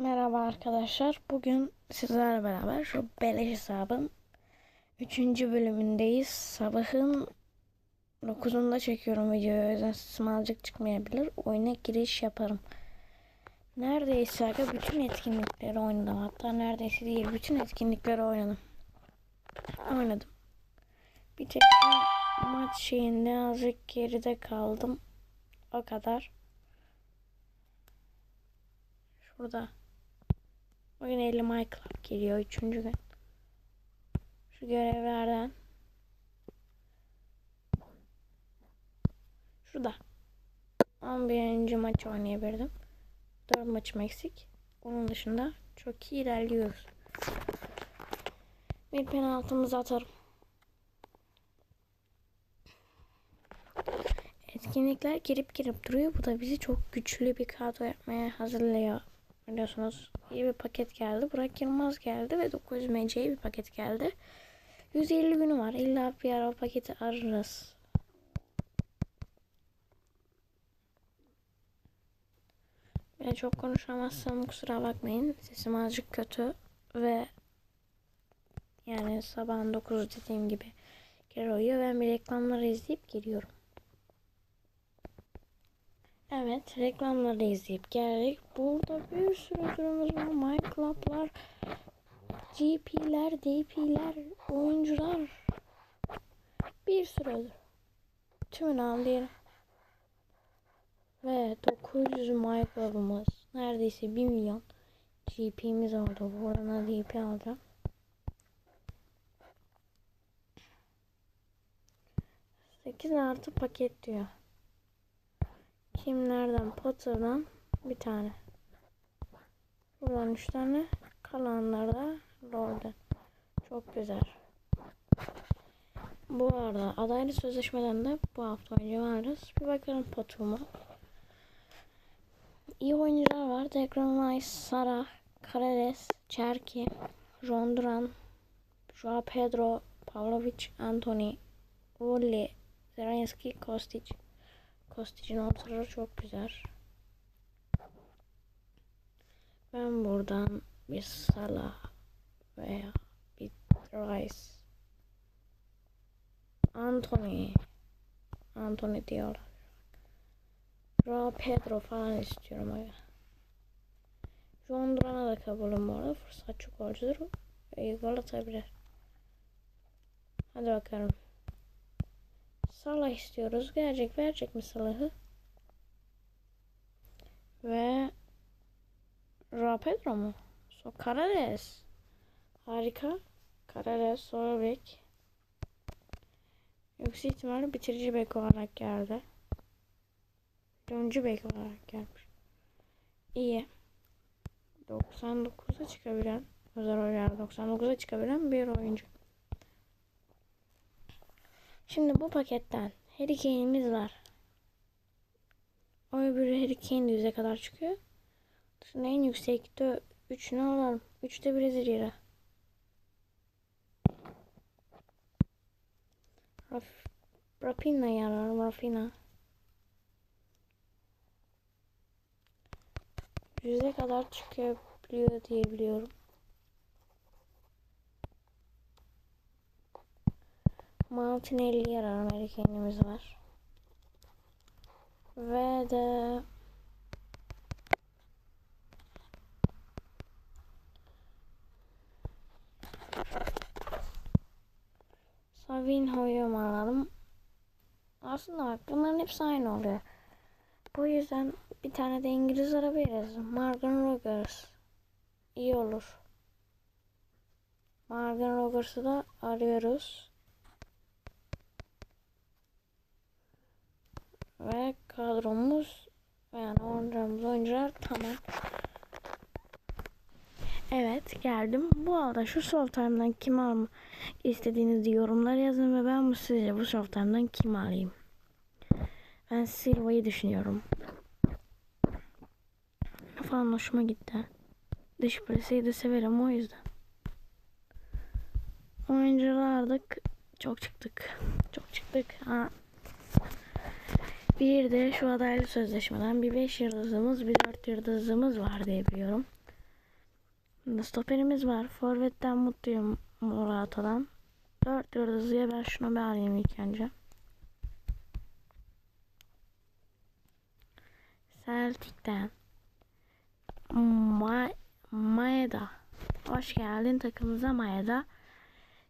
Merhaba arkadaşlar. Bugün sizlerle beraber şu beleş hesabın 3. bölümündeyiz. Sabahın 9'unda çekiyorum videoyu. O yüzden sesim azıcık çıkmayabilir. Oyuna giriş yaparım. Neredeyse bütün etkinlikleri oynadım. Hatta neredeyse değil. Bütün etkinlikleri oynadım. Oynadım. Bir tek maç şeyinde azıcık geride kaldım. O kadar. Şurada. Bugün 50 My geliyor. Üçüncü gün. Şu görevlerden. Şurada. 11. maç oynayabildim. 4 maçım eksik. Onun dışında çok iyi ilerliyoruz. Bir penaltımızı atarım. Etkinlikler girip girip duruyor. Bu da bizi çok güçlü bir kadro yapmaya hazırlıyor. Biliyorsunuz iyi bir paket geldi. Burak Yılmaz geldi ve 900 MC bir paket geldi. 150 günü var. İlla bir ara paketi ararız. Ben çok konuşamazsam kusura bakmayın. Sesim azıcık kötü ve yani sabahın 9 dediğim gibi geri uyuyor. Ben bir reklamları izleyip geliyorum. Evet reklamları izleyip geldik. Burada bir sürü durumumuz var. My Club'lar, GP'ler, DP'ler, oyuncular. Bir sürü. Tümünü al. Ve 900 My Club'ımız. Neredeyse 1 milyon GP'miz oldu. Buradan DP alacağım. Sekiz artı paket diyor. Kimlerden? Potter'dan bir tane. Buradan üç tane. Kalanlar da Lord'dan. Çok güzel. Bu arada adaylı sözleşmeden de bu hafta önce varız. Bir bakalım potuma. İyi oyuncular var. Declan Rice, Sara, Karedes, Cherki, Ronduran, Joao Pedro, Pavlovic, Anthony, Woolley, Zelenski, Kostic. Kostic'in ortaları çok güzel. Ben buradan bir Salah veya bir Rice Anthony Anthony diyorlar. Ra Pedro falan istiyorum aga. John da kabulüm bu arada. Fırsatçı golcüdür. İyi gol atabilir. Hadi bakalım. Salah istiyoruz. Gelecek verecek mi Salah'ı? Ve Ra Pedro mu? So Karades. Harika. Karades sol bek. Yüksek ihtimalle bitirici bek olarak geldi. Öncü bek olarak gelmiş. İyi. 99'a çıkabilen özel oyuncular 99'a çıkabilen bir oyuncu. Şimdi bu paketten Harry Kane'imiz var. O öbürü Harry Kane 100'e kadar çıkıyor. Şimdi en yüksekte 3'ünü alalım. 3 de Brezilya. Raf Rapina yarar. Rapina. 100'e kadar çıkabiliyor diye biliyorum. Martinelli yer Amerikanimiz var. Ve de Savinho'yu alalım? Aslında bak bunların hepsi aynı oluyor. Bu yüzden bir tane de İngiliz araba veririz. Morgan Rogers. İyi olur. Morgan Rogers'ı da arıyoruz. Ve kadromuz yani oynayacağımız oyuncular tamam. Evet geldim. Bu arada şu soft time'dan kim alma istediğiniz yorumlar yazın ve ben sizce bu soft time'dan kim alayım? Ben Silva'yı düşünüyorum. Falan hoşuma gitti. Dış preseyi de severim o yüzden. Oyunculardık. Çok çıktık. Çok çıktık. Ha. Bir de şu adaylı sözleşmeden bir 5 yıldızımız bir 4 yıldızımız var diye biliyorum. Stoperimiz var. Forvet'ten mutluyum Morata'dan. 4 yıldızlıya ben şunu bir alayım ilk önce. Celtic'ten Ma Maeda. Hoş geldin takımımıza Maeda.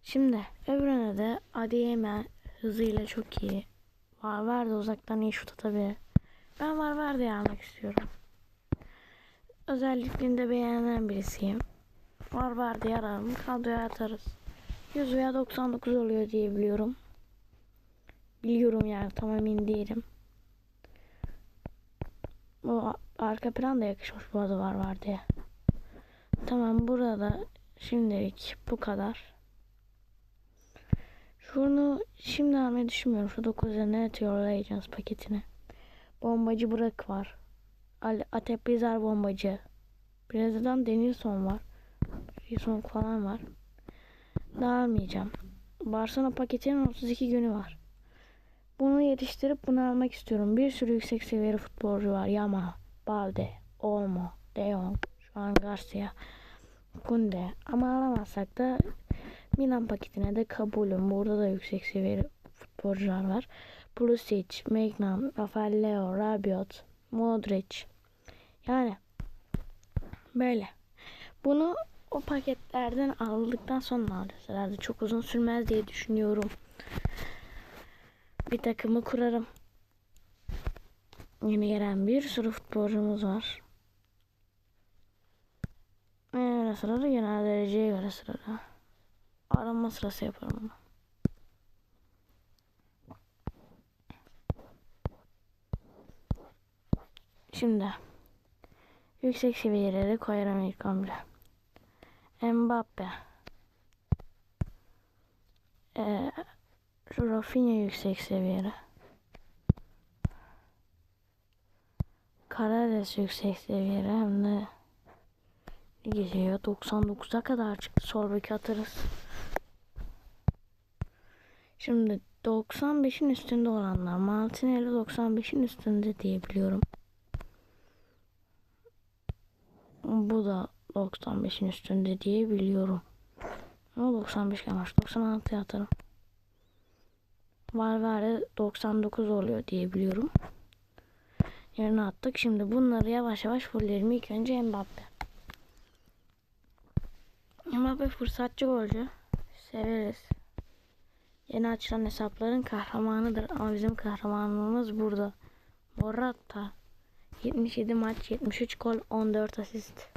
Şimdi öbürüne de Adiyeme hızıyla çok iyi. Var da uzaktan iyi şut atabilir. Ben var diye almak istiyorum. Özelliklerini de beğenen birisiyim. Var var diye ararım. Kadroya atarız. 100 veya 99 oluyor diye biliyorum. Biliyorum yani tam emin değilim. Bu arka plan da yakışmış bu adı var var diye. Tamam burada şimdilik bu kadar. Şunu şimdi almayı düşünmüyorum. Şu 9 net yollayacağız paketini. Bombacı Burak var. Atepizar bombacı. Birazdan Denilson var. Denilson falan var. Daha almayacağım. Barcelona paketinin 32 günü var. Bunu yetiştirip bunu almak istiyorum. Bir sürü yüksek seviyeli futbolcu var. Yama, Balde, Olmo, De Jong, şu an Garcia, Kunde. Ama alamazsak da Milan paketine de kabulüm. Burada da yüksek seviyeli futbolcular var. Pulisic, Magnum, Rafael Leo, Rabiot, Modric. Yani böyle. Bunu o paketlerden aldıktan sonra alacağız herhalde. Çok uzun sürmez diye düşünüyorum. Bir takımı kurarım. Yeni gelen bir sürü futbolcumuz var. Ee, sırada genel dereceye göre sırada. Arama sırası yaparım onu. Şimdi yüksek seviyeleri koyarım ilk 11'e. Mbappe. Ee, Rafinha yüksek seviyeli. Karades yüksek seviyeli hem de geliyor 99'a kadar çıktı. Sol beki atarız. Şimdi 95'in üstünde olanlar. Martinelli 95'in üstünde diye biliyorum. Bu da 95'in üstünde diye biliyorum. Ama 95 gelmiş. 96 atarım. Var 99 oluyor diye biliyorum. Yerine attık. Şimdi bunları yavaş yavaş fullerim. İlk önce Mbappe. Mbappe fırsatçı golcü. Severiz. Yeni açılan hesapların kahramanıdır. Ama bizim kahramanlığımız burada. Morata. 77 maç, 73 gol, 14 asist.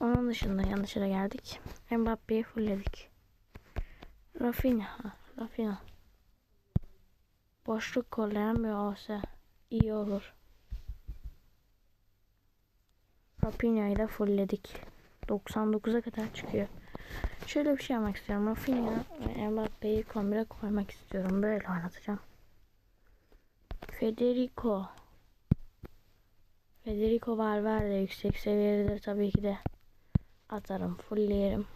Onun dışında yanlışa geldik. Mbappe'yi fullledik. Rafinha. Rafinha. Boşluk kollayan bir olsa iyi olur. Rafinha'yı da fullledik. 99'a kadar çıkıyor. Şöyle bir şey yapmak istiyorum. Rafinha ve Mbappe'yi kombine koymak istiyorum. Böyle oynatacağım. Federico. Federico Valverde yüksek seviyededir tabii ki de. Atarım. Fullleyelim.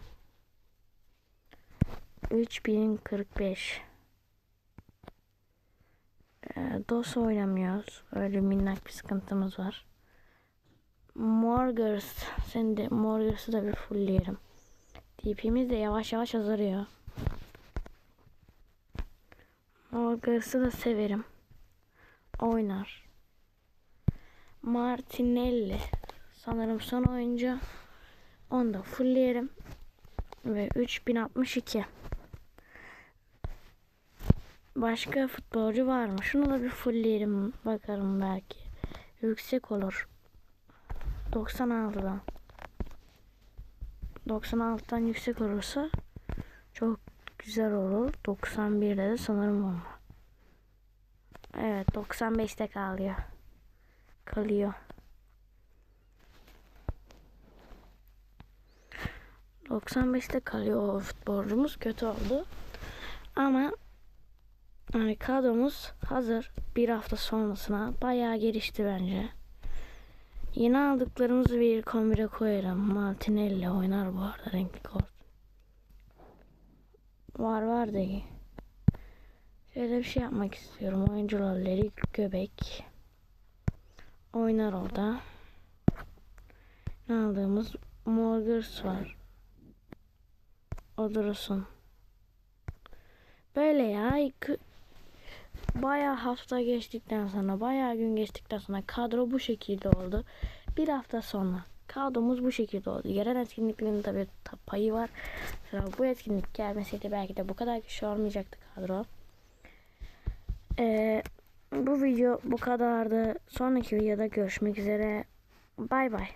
3045 ee, DOS oynamıyoruz. Öyle minnak bir sıkıntımız var. Morgers. Sen de Morgers'ı da bir fullleyelim. DP'miz de yavaş yavaş azalıyor. Morgers'ı da severim. Oynar. Martinelli. Sanırım son oyuncu. Onu da fullleyelim. Ve 3062. Başka futbolcu var mı? Şunu da bir fullleyelim. Bakarım belki. Yüksek olur. 96'dan. 96'dan yüksek olursa çok güzel olur. 91'de de sanırım olma. Evet 95'te kalıyor. Kalıyor. 95'te kalıyor o futbolcumuz. Kötü oldu. Ama yani kadromuz hazır. Bir hafta sonrasına bayağı gelişti bence. Yeni aldıklarımızı bir kombine koyarım. Martinelli oynar bu arada renkli kort. Var var değil. Şöyle bir şey yapmak istiyorum. Oyuncularları göbek. Oynar orada. aldığımız Morgers var. O dursun. Böyle ya. Bayağı hafta geçtikten sonra, bayağı gün geçtikten sonra kadro bu şekilde oldu. Bir hafta sonra kadromuz bu şekilde oldu. Yerel etkinliklerin tabii ta- payı var. Mesela bu etkinlik gelmeseydi belki de bu kadar kişi olmayacaktı kadro. Ee, bu video bu kadardı. Sonraki videoda görüşmek üzere. Bay bay.